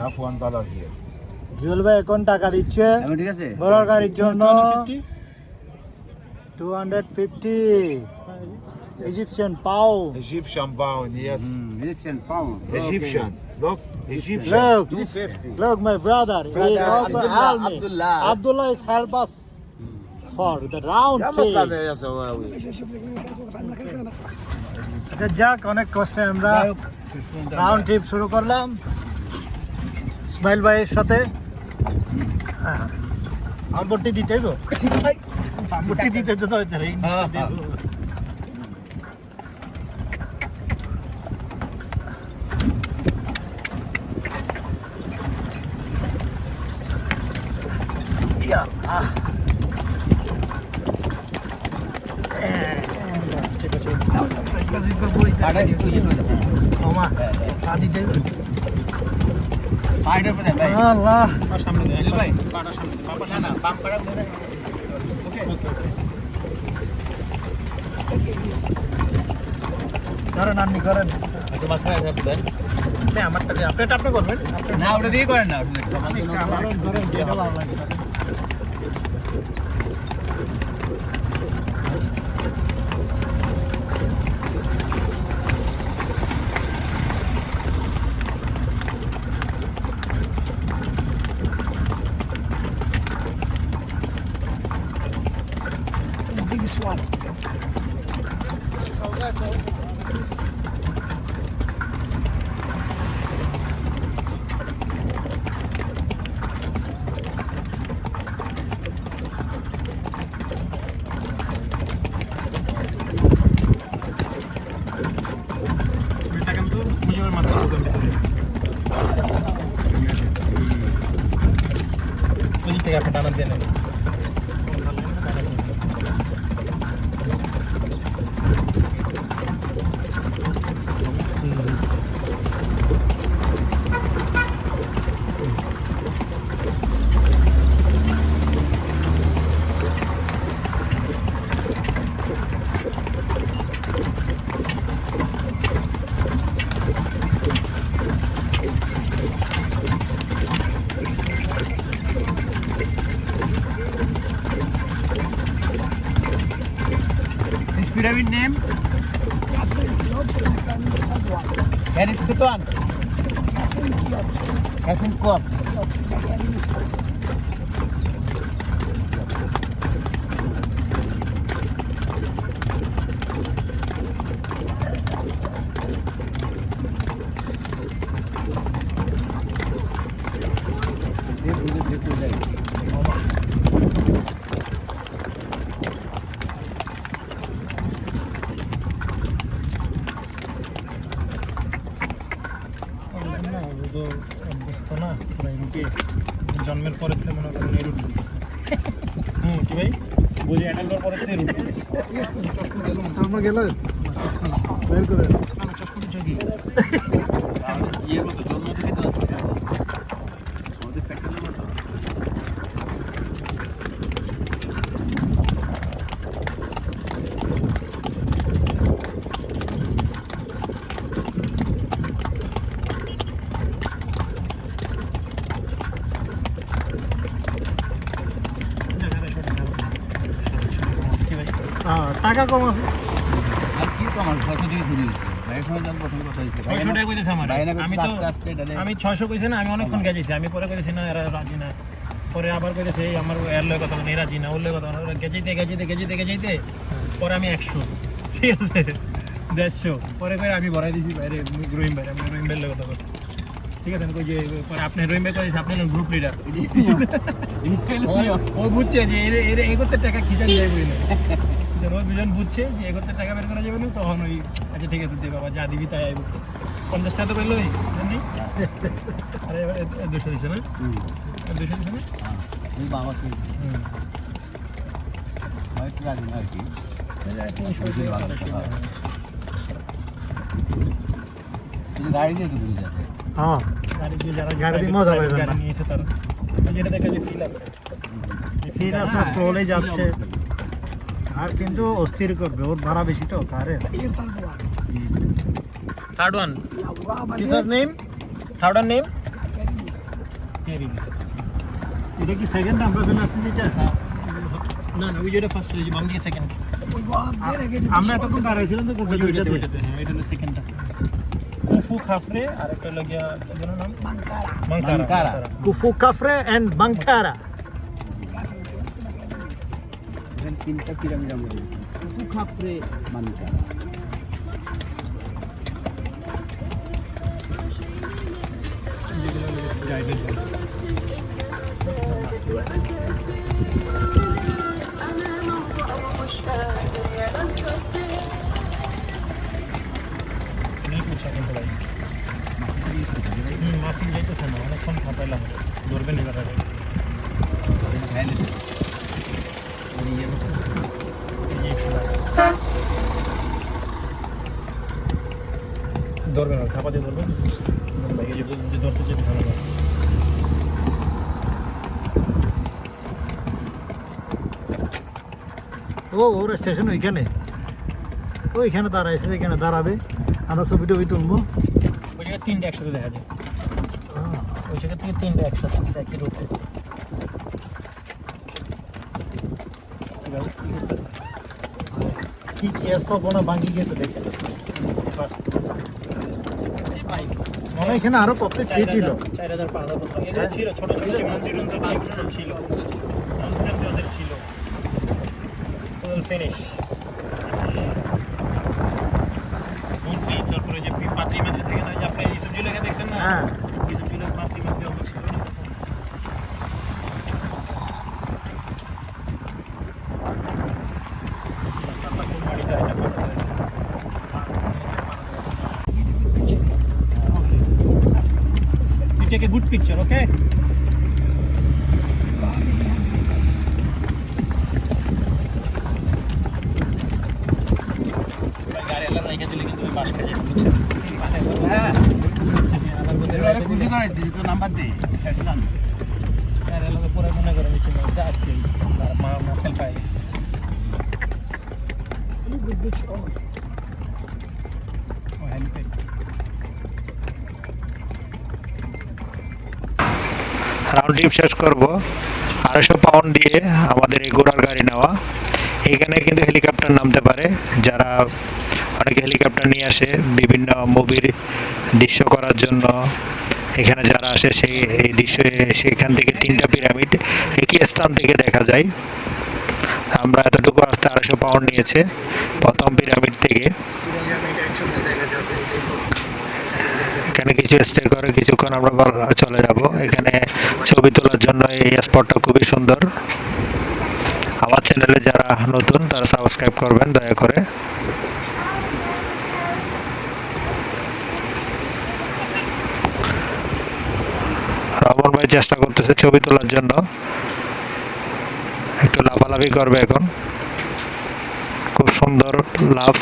have one dollar here. Jewel ভাই এখন টাকা দিচ্ছে ঠিক আছে বড় গাড়ির জন্য two hundred fifty Egyptian pound. Egyptian pound, yes. Mm, Egyptian pound. Egyptian. Okay. Look, Egyptian. Look, 250. Look, my brother. brother he also Abdullah, help me. Abdullah. Abdullah is help us mm. for the round trip. আচ্ছা যাক অনেক কষ্টে আমরা round trip শুরু করলাম ইসমাইল ভাইয়ের সাথে আমবটি দিতে গো আমবটি দিতে তো হ্যাঁ, হ্যাঁ। পাটা একটু গো। পায়ের উপরে ভাই। আল্লাহ। জুয়েল ভাই। না না বাম পাড়া ধরে। ওকে। করেন আপনি করেন। একটু মাঝখানে আছে আপনাদের আমারটা আপনি আপনি করবেন? না ওটা দিয়ে করেন না করেন যেটা ভালো লাগে। biggest one. Wer ist der Dorn? Kop. অভ্যস্ত না পুরো এমকে জন্মের পরে তো মনে করেন এই রুট হুম কি ভাই? বুঝি করার পরের থেকে রুট চশমা গেল বের করে চশমা চকি ইয়ে কত জন্ম থেকে তো আছে আমাদের পেট্রোলের মতো হ্যাঁ টাকা কম আছে। আর কি ছশো শুরু হয়েছে। না আমি ছয়শো কইছে না আমি অনেকক্ষণ গেছি আমি পরে কইছি না এরা রাজি না। পরে আবার কইতেছে এই আমার এর লয় কথা মানে রাজি না। ওর লয় কথা না। ওরা গেছিতে গেছিতে গেছিতে গেছিতে পরে আমি একশো। ঠিক আছে? দেড়শো। পরে করে আমি ভরাই দিছি বাইরে রহিম ভাই আমি রহিম ভাইয়ের কথা বলছি। ঠিক আছে কই যে পরে আপনি রহিম ভাই কইছে আপনি গ্রুপ লিডার ও বুঝছে যে এর এর এই করতে টাকা খিচা নিয়ে যাবে না। যখন ও দুজন বুঝছে যে করতে টাকা বের করা যাবে না তখন ওই আচ্ছা ঠিক আছে দে বাবা যা দিবি তাই আইব। পঞ্চাশ টাকা তো পেল ওই জানি আরে এবার দুশো দিছে না? দুশো দিছে না? বাবা। একটু রাজি না আর কি। গাড়ি দিয়ে যাবে। হ্যাঁ। গাড়ি দিয়ে যারা গাড়ি দিয়ে মজা private গাড়ি নিয়েছে তারা। যেটা দেখা যায় ফিল আছে। ফির আছে স্ক্রোলে যাচ্ছে। আর কিন্তু অস্থির করবে ওর ভাড়া বেশি তো কারের third one this was name third one name এটা কি সেকেন্ড আমরা ফেলে আসছি যেটা না না ওই যেটা ফার্স্ট হয়েছে বাম দিকে সেকেন্ড আমরা এতক্ষণ দাঁড়াইছিলাম তো কোনটা ওইটাতে হ্যাঁ এটা হলো সেকেন্ডটা কুফু খাফরে আর একটা হলো গিয়া কি যেন নাম? Menkaure Menkaure. Khufu Khafre and Menkaure. এখানে তিনটা পিরামিড আমরা দেখছি কিন্তু ভাই হুম মাফিন যাইতেছে না অনেকক্ষণ ফাটাইলাম ধরবেন এবার আগে এই যে ছিল। ধরবেন আর খাপা দিয়ে ধরবেন ভাই এই যে যে ধরতে চাই ভালো ও ওর স্টেশন ওইখানে। ওইখানে দাঁড়াইছে এখানে দাঁড়াবে। আমরা ছবি টবি তুলবো। ওই জায়গায় তিনটে একসাথে দেখা যায়। ওই জায়গা থেকে তিনটে একসাথে একই রুটে কি কি স্থাপনা ভাঙি গেছে দেখে মনে এখানে আরও কত ছে ছিল ছোট ছোট মন্দির ছিল ছিল ফিনিশ তারপরে যে পাত্রী মাত্রী থাকে না যে আপনি ইসুফ জিলাকে দেখছেন না? হ্যাঁ। Take a good picture, okay? গাড়ি এলাকা রেখে দিলে কিন্তু ওই বাস খেয়ে যাবে, বুঝছেন? হ্যাঁ আবার বলতে এবারে রেখে খুশি দিলে- করাইছি তো নাম্বার দে ফেললাম গাড়ি এলাকা পুরো মনে করে নিচ্ছে না, যা আজকে আর মা মা ফেল পায়ে গেছে। ও, helipad। রাউন্ড ট্রিপ শেষ করব। আড়াইশো পাউন্ড দিয়ে আমাদের এই ঘোড়ার গাড়ি নেওয়া। এখানে কিন্তু হেলিকপ্টার নামতে পারে। যারা অনেকে হেলিকপ্টার নিয়ে আসে, বিভিন্ন মুভির দৃশ্য করার জন্য। এখানে যারা আসে, সেই এই দৃশ্য সেখান থেকে তিনটা পিরামিড একই স্থান থেকে দেখা যায়। আমরা এতটুকু আসতে আড়াইশো পাউন্ড নিয়েছে প্রথম পিরামিড থেকে। এখানে কিছু স্টে করে, কিছুক্ষণ আমরা চলে যাব। এখানে ছবি তোলার জন্য এই স্পটটা খুবই সুন্দর। আমার চ্যানেলে যারা নতুন, তারা সাবস্ক্রাইব করবেন, দয়া করে। রমন ভাই চেষ্টা করতেছে ছবি তোলার জন্য। একটু লাফালাফি করবে এখন। খুব সুন্দর লাভ